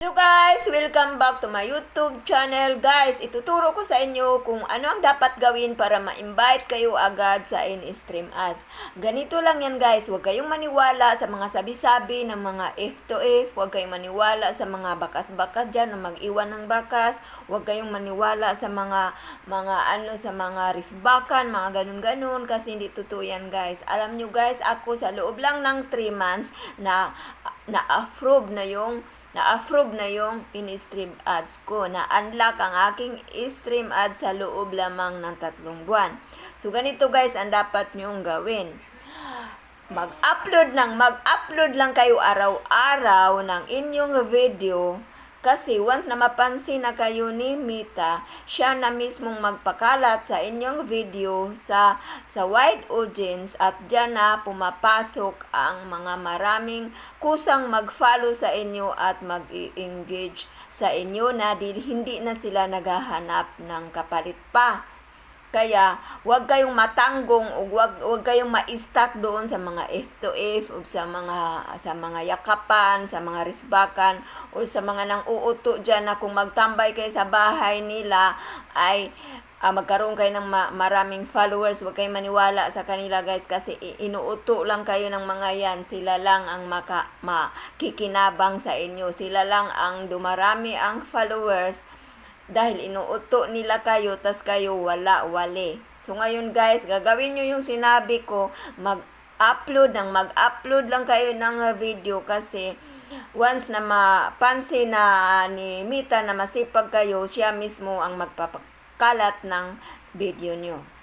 Hello guys! Welcome back to my YouTube channel. Guys, ituturo ko sa inyo kung ano ang dapat gawin para ma-invite kayo agad sa in-stream ads. Ganito lang yan guys. Huwag kayong maniwala sa mga sabi-sabi ng mga F2F. Huwag kayong maniwala sa mga bakas-bakas dyan na mag-iwan ng bakas. Huwag kayong maniwala sa mga mga ano sa mga risbakan, mga ganun-ganun kasi hindi totoo yan guys. Alam nyo guys, ako sa loob lang ng 3 months na na-approve na yung na-approve na yung in-stream ads ko. Na-unlock ang aking stream ads sa loob lamang ng tatlong buwan. So, ganito guys ang dapat nyong gawin. Mag-upload ng mag-upload lang kayo araw-araw ng inyong video kasi once na mapansin na kayo ni Mita, siya na mismong magpakalat sa inyong video sa sa wide audience at diyan na pumapasok ang mga maraming kusang mag-follow sa inyo at mag-engage sa inyo na di, hindi na sila naghahanap ng kapalit pa. Kaya, huwag kayong matanggong o huwag, huwag kayong ma-stuck doon sa mga F2F o sa mga sa mga yakapan, sa mga risbakan o sa mga nang uuto diyan na kung magtambay kayo sa bahay nila ay ah, magkaroon kayo ng ma- maraming followers, huwag kayong maniwala sa kanila guys kasi inuuto lang kayo ng mga yan. Sila lang ang maka, makikinabang sa inyo. Sila lang ang dumarami ang followers dahil inuuto nila kayo tas kayo wala wali. So ngayon guys, gagawin nyo yung sinabi ko, mag-upload ng mag-upload lang kayo ng uh, video kasi once na mapansin na ni Mita na masipag kayo, siya mismo ang magpapakalat ng video nyo.